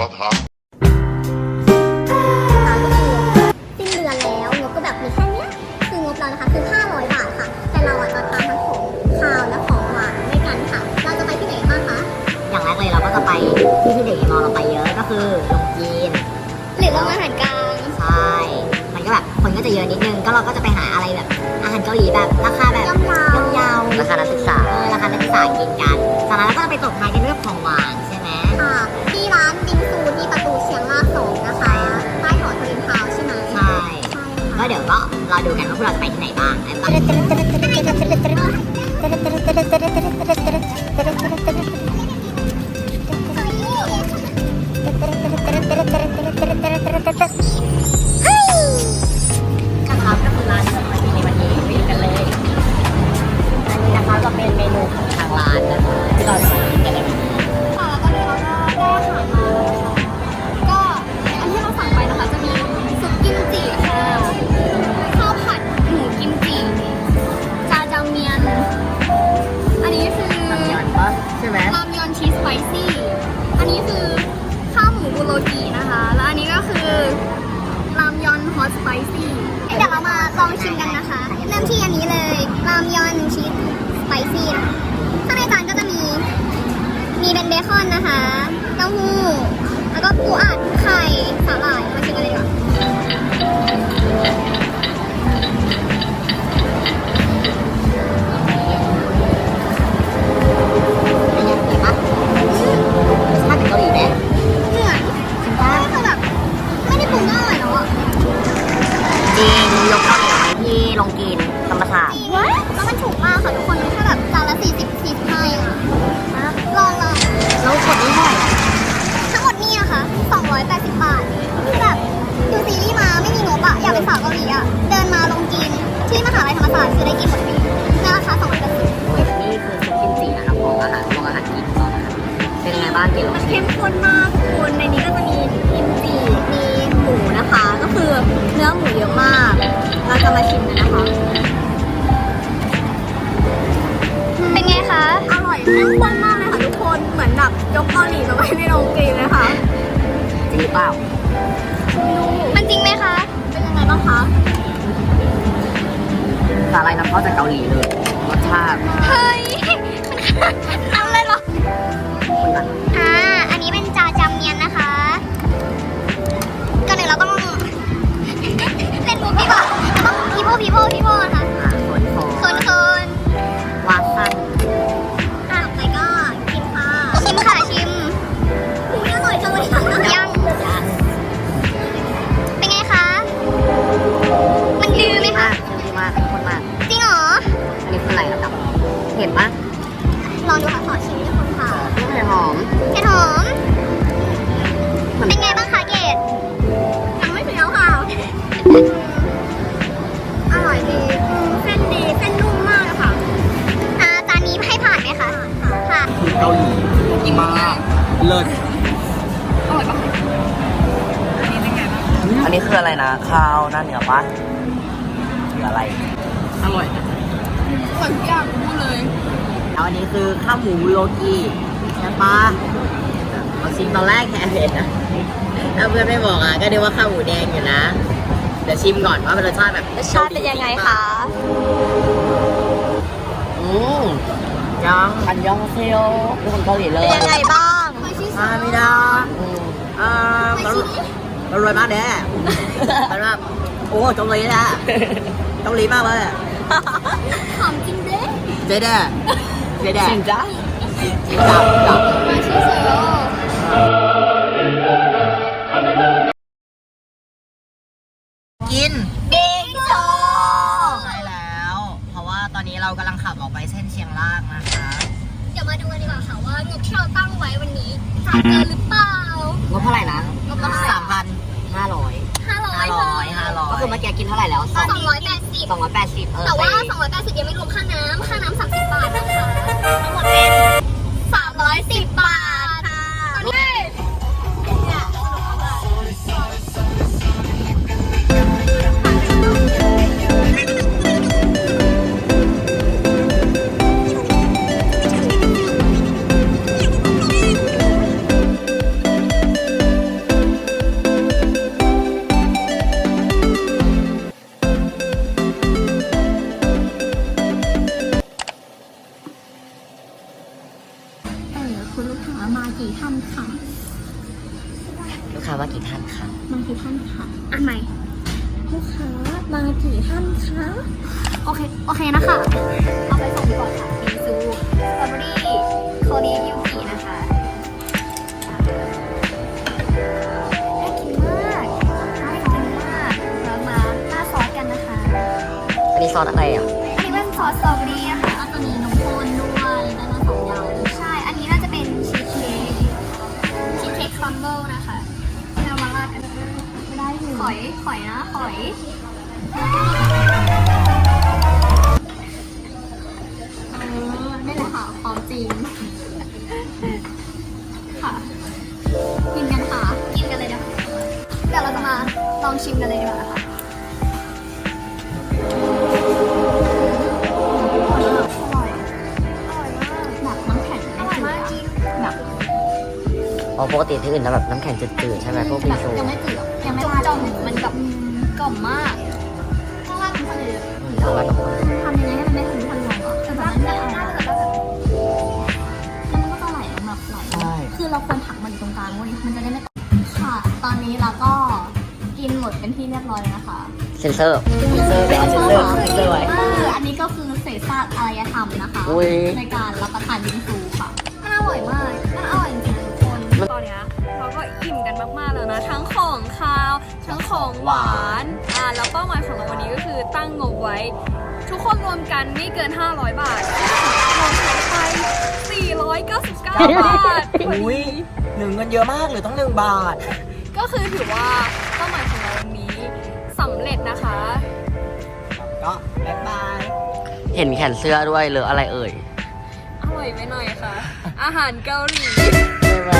ประทับค่ะก็คือสิ้นเดือนแล้วงบก็แบบมีแค่เนี้ยคืองบเรานะคะคือ500บาทค่ะ แต่เราอะจะทานทั้งของคาวและของหวานด้วยกันค่ะ เราจะไปที่ไหนบ้างคะอย่างแรกเลยเราก็จะไปที่ที่เด็กมอเราไปเยอะก็คือโรงจีนหรือโรงอาหารกลางใช่มันก็แบบคนก็จะเยอะนิดนึงก็เราก็จะไปหาอะไรแบบ อาหารเกาหลีแบบราคาแบบย่อมเยาย่อมเยาราคานักศึกษาเออราคานักศึกษากินกันจากนั้นเราก็จะไปตกท้ายกันด้วยของหวาน รอดูกันว่าพว จริงยกเกาหลีไว้ที่โรงกินธรรมศาสตร์ แล้วมันถูกมากค่ะทุกคนแค่แบบจานละ40 45เองอะลองลองแล้วกดนี้เท่าไหร่อะทั้งหมดนี่นะคะ280บาทคือแบบดูซีรีส์มาไม่มีงบอะอยากเป็นสาวเกาหลีอะเดินมาลงจีนที่มหาลัยธรรมศาสตร์คือได้กินหมดฟรีในราคา280นี่คือซุปกิมจินะครับของอาหารของอาหารกินก่อนนะครับเป็นยังไงบ้างกินลองมันชิเข้มมข้นมาก จะมาชิมกันนะคะ เป็นไงคะ อร่อยเข้มข้นมากเลยค่ะทุกคน เหมือนแบบยกเกาหลีมาไว้ในโรงกรีนเลยค่ะ จริงหรือเปล่ามันจริงไหมคะ เป็นยังไงบ้างคะสาหร่ายนำเข้าจากเกาหลีเลยรสชาติ เฮ้ย เห็นปะลองดูค่ะขอชิมด้วยคนค่ะเห็นหอมเห็ดหอม เป็นไงบ้างคะเกดยังไม่เสียวค่ะ อร่อยดีอืมเส้นดีเส้นนุ่มมากเลยค่ะอ่าจานนี้ให้ผ่านไหมคะค่ะเกาหลีมากเลิศอันนี้คืออะไรนะข้าวหน้าเนื้อปะหรืออะไร อร่อย แล้วอันนี้คือข้าวหมูโลกีใช่ปะเราชิมตอนแรกแค่เห็นนะถ้าเพื่อนไม่บอกอะก็เรียกว่าข้าวหมูแดงอยู่นะ เดี๋ยวชิมก่อนว่าเป็นรสชาติแบบรสชาติเป็นยังไงคะอืมยังอันยองเซลเป็นคนเกาหลีเลยเป็นยังไงบ้างมาไม่ได้อืมอ่าเราเรารวยมากเด้มันแบบโอ้เกาหลีแหละเกาหลีมากเลย หอมจริงเด้เจ๊แด้เจ๊แด้จริงจ้าจริงจังจังมาชิเซโกินบิงโซใช่แล้ว เพราะว่าตอนนี้เรากำลังขับออกไปเส้นเชียงรากนะคะ เดี๋ยวมาดูกันดีกว่าค่ะว่างบที่เราตั้งไว้วันนี้จะเกินหรือเปล่างบเท่าไหร่นะ คือเมื่อกี้กินเท่าไหร่แล้วสองสองร้อยแปดสิบสองร้อยแปดสิบเออแต่ว่าไป280ยังไม่รวมค่าน้ำค่าน้ำ30บาทนะคะทั้งหมดเป็น310บาท คุณลูกค้ามากี่ท่านค่ะลูกค้ามากี่ท่านคะมากี่ท่านคะอันใหม่ลูกค้ามากี่ท่านคะโอเคโอเคนะคะเอาไปส่งดีกว่อนค่ะบิงซูสตรอเบอรี่โคลียูกินะคะน่ากินมากน่ากินมากเรามาหน้าซอสกันนะคะอันนี้ซอสอะไรอะอันนี้เป็นซอสสตรอเบอรี่ ค่ะความจริงค่ะ กินกันค่ะ กินกันเลยนะคะเดี๋ยวเราจะมาลองชิมกันเลยดีกว่าค่ะอร่อยอร่อยมากแบบน้ำแข็งอร่อยมากจริงแบบอ๋อปกติที่อื่นจะแบบน้ำแข็งจืดๆใช่ไหมพวกบิงซูยังไม่จืดหรอกยังไม่จอมมันแบบกล่อมมากข้างล่างมันเลยอืมเอาละทุกคนทำยัง เป็นที่เรียบร้อยแล้วนะคะ เซนเซอร์ เซนเซอร์เดี๋ยวเอาเซนเซอร์เซนเซอร์ไว้คืออันนี้ก็คือเศษซากอารยธรรมนะคะ อุ๊ย ในการรับประทานบิงซูค่ะมันอร่อยมากมันอร่อยจริงๆทุกคนตอนเนี้ยเราก็อิ่มกันมากๆแล้วนะ ทั้งของคาว ทั้งของหวานอ่าแล้วเป้าหมายของเราวันนี้ก็คือตั้งงบไว้ ทุกคนรวมกันไม่เกิน 500 บาทเราใช้ไป499 บาทพออุ้ยดีหนึ่งเงินเยอะมากหรือต้องหนึ่งบาท ก็คือถือว่าเป้าหมายของเราวันนี้สำเร็จนะคะ ก็บ๊ายบาย เห็นแขนเสื้อด้วยหรืออะไรเอ่ย อร่อยไปหน่อยค่ะ อาหารเกาหลี ใช่ไหม